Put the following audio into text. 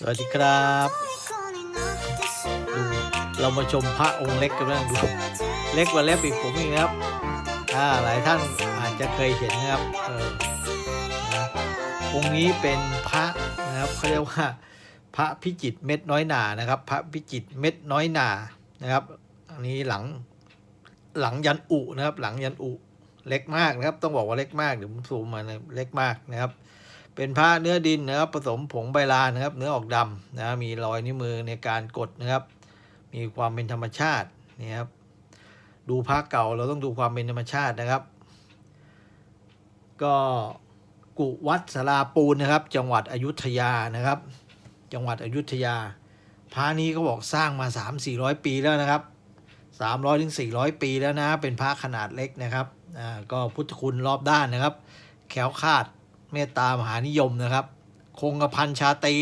สวัสดีครับดูเรามาชมพระองค์เล็กกันบ้างดูเล็กกว่าเล็บอีกผมอีกนะครับอ่าหลายท่านอาจจะเคยเห็นนะครับเออนะองค์นี้เป็นพระนะครับเขาเรียกว่าพระพิจิตรเม็ดน้อยหนานะครับ พระพิจิตรเม็ดน้อยหนานะครับ อันนี้หลังหลังยันอุนะครับ หลังยันอุเล็กมากนะครับ ต้องบอกว่าเล็กมากเดี๋ยวผมซูมมานะเล็กมากนะครับ เป็นผ้าเนื้อดินนะครับ ผสมผงใบลานนะครับ เนื้อออกดำนะมีรอยนิ้วมือในการกดนะครับ มีความเป็นธรรมชาตินี่ครับดูผ้าเก่าเราต้องดูความเป็นธรรมชาตินะครับ ก็กุวัดสาราปูนนะครับ จังหวัดอยุธยานะครับ จังหวัดอยุธยาพระนี้เขาบอกสร้างมา 3 4 0 0 ปีแล้วนะครับ 300ถึง400 ปีแล้วนะ เป็นพระขนาดเล็กนะครับอ่าก็พุทธคุณรอบด้านนะครับ แขวคาด เมตตามหานิยมนะครับ คงกระพันชาตี